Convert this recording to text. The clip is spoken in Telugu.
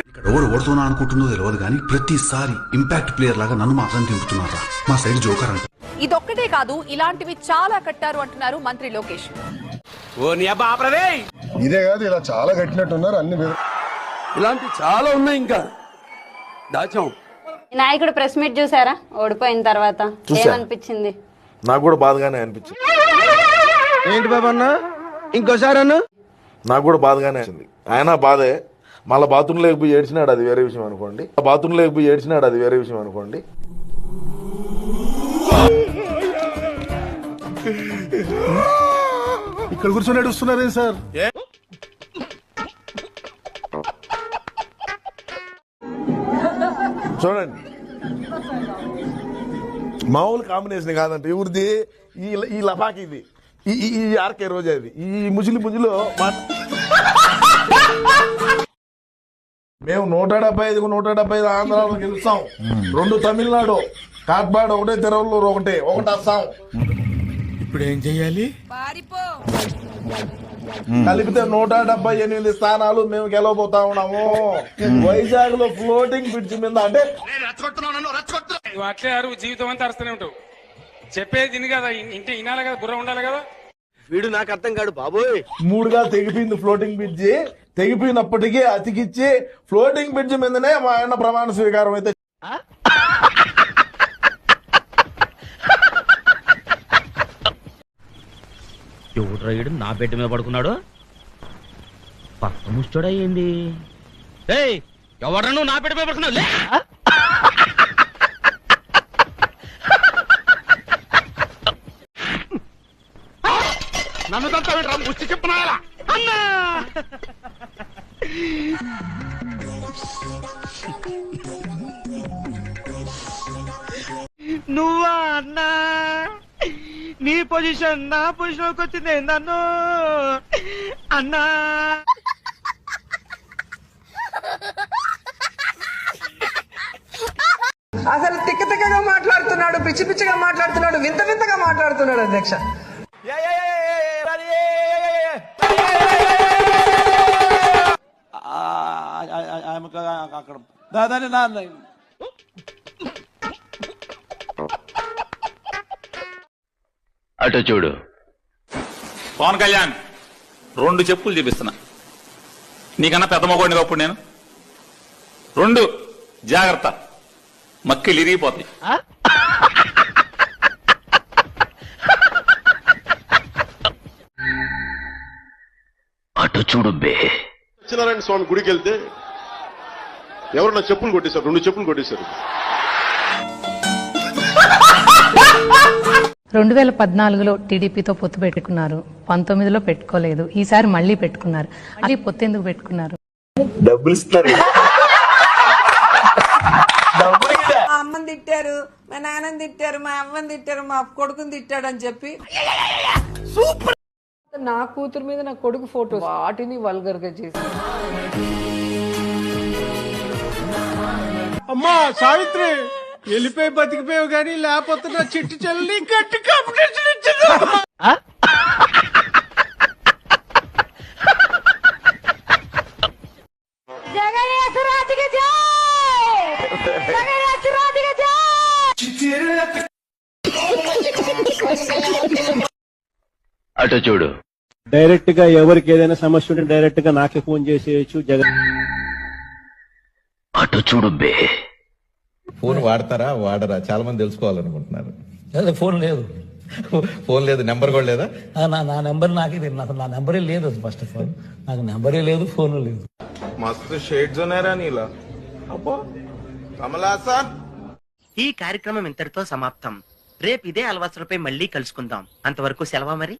ఇక్కడ ఎవరు ఓడుతున్నా అనుకుంటుందో తెలియదు కానీ ప్రతిసారి ఇంపాక్ట్ ప్లేయర్ లాగా నన్ను మాత్రం దింపుతున్నారా మా సైడ్ జోకర్ అంట. ఇదొక్కటే కాదు ఇలాంటివి చాలా కట్టారు అంటున్నారు మంత్రి లోకేష్. ఇదే కాదు ఇలా చాలా కట్టినట్టున్నారు అన్ని ఇలాంటి చాలా ఉన్నాయి ఇంకా. దాచాం. నాయకుడు ప్రెస్ మీట్ చూసారా? ఓడిపోయిన తర్వాత. ఏమనిపించింది? నాకు కూడా బాధగానే అనిపించింది. ఏంటి బాబా అన్న? ఇంకోసారి అన్న? నాకు కూడా బాధగానే అనిపించింది ఆయన బాధే మళ్ళీ బాత్రూమ్ లేకపోయి ఏడ్చినాడు అది వేరే విషయం అనుకోండి. బాత్రూమ్ లేకపోయి ఏడ్చినాడు అది వేరే విషయం అనుకోండి. ఇక్కడ కూర్చొని నడుస్తున్నారే సార్? చూడండి. మామూలు కాంబినేషన్ కాదంటే ఎవరిది ఈ ఈ లపాకి ఇది. ఈ ఈ- ఆర్కే రోజా ఇది ఈ ముజిలి ముజిలో మేము నూట డెబ్బై ఐదుకు నూట డెబ్బై ఐదు ఆంధ్రాలో గెలుస్తాం. రెండు తమిళనాడు కాట్బాడ్ ఒకటే తిరువల్లూరు ఒకటే. ఒకటి అస్సాం ఇప్పుడు ఏం చెయ్యాలి కలిపితే నూట డెబ్బై ఎనిమిది స్థానాలు మేము గెలవబోతా ఉన్నాము. వైజాగ్లో ఫ్లోటింగ్ బ్రిడ్జ్ మీద అంటే అట్లే జీవితం అంతా అరుస్తూనే ఉంటావు. చెప్పేది కదా ఇంటి వినాలి కదా బుర్ర ఉండాలి కదా. వీడు నాకు అర్థం కాడు బాబోయ్. మూడుగా తెగిపోయింది ఫ్లోటింగ్ బ్రిడ్జి తెగిపోయినప్పటికీ అతికిచ్చి ఫ్లోటింగ్ బ్రిడ్జ్ మీదనే మా ఆయన ప్రమాణ స్వీకారం అయితే ఎవడు రైడు నా బెడ్ మీద పడుకున్నాడు? పక్క ముచ్చోడా ఏంది ఏయ్ ఎవడ్రా నువ్వు నా బెడ్ మీద పడుకున్నావు? నన్ను తంతా ముచ్చి చెప్పినా అన్నా! నువ్వా అన్నా? నీ పొజిషన్ నా పొజిషన్ వచ్చింది నన్ను. అన్నా! అసలు తిక్క తిక్కగా మాట్లాడుతున్నాడు పిచ్చి పిచ్చిగా మాట్లాడుతున్నాడు వింత వింతగా మాట్లాడుతున్నాడు అధ్యక్ష. అక్కడ దాదాని నా అటు చూడు. పవన్ కళ్యాణ్ రెండు చెప్పులు చూపిస్తున్నా. నీకన్నా పెద్ద మొగోడిని అప్పుడు నేను. రెండు జాగ్రత్త. మక్కిలు ఇరిగిపోతాయి. అటు చూడు బే. సత్యనారాయణ స్వామి గుడికి వెళ్తే ఎవరు నా చెప్పులు కొట్టేశారు? రెండు చెప్పులు కొట్టేశారు. రెండు వేల పద్నాలుగులో టీడీపీతో పొత్తు పెట్టుకున్నారు. పంతొమ్మిదిలో పెట్టుకోలేదు. ఈసారి మళ్ళీ పెట్టుకున్నారు. అది పొత్తు ఎందుకు పెట్టుకున్నారు? మా అమ్మని తిట్టారు మా నాన్నని తిట్టారు మా అమ్మని తిట్టారు మా కొడుకుని తిట్టాడు అని చెప్పి నా కూతురు మీద నా కొడుకు ఫోటో వాటిని వల్గర్గా చేసి అమ్మా సావిత్రి వెళ్ళిపోయి బతికిపోయావు కానీ లేకపోతే నా చిట్టి చెల్లి గట్టి కాంపిటీషన్ ఇచ్చింది. అటు చూడు. డైరెక్ట్గా ఎవరికి ఏదైనా సమస్య ఉంటే డైరెక్ట్గా నాకే ఫోన్ చేసేయచ్చు జగన్ అటు చూడు బే. ఫోన్ వాడతారా? వాడరా? చాలా మంది తెలుసుకోవాలనుకుంటున్నారు. ఫోన్ లేదు. ఫోన్ లేదు. నెంబర్ కూడా లేదా? నా నా నెంబర్ నాకే తెలియదు నాకు నా నెంబరే లేదు ఫస్ట్ ఆఫ్ ఆల్. నాకు నెంబరే లేదు ఫోన్ లేదు. మస్తు షేడ్స్ ఉన్నారా నీలా. అబ్బో. కమలాసన్ ఈ కార్యక్రమం ఇంతటితో సమాప్తం. రేపు ఇదే అలవాసులపై మళ్ళీ కలుసుకుందాం. అంతవరకు సెలవు మరి?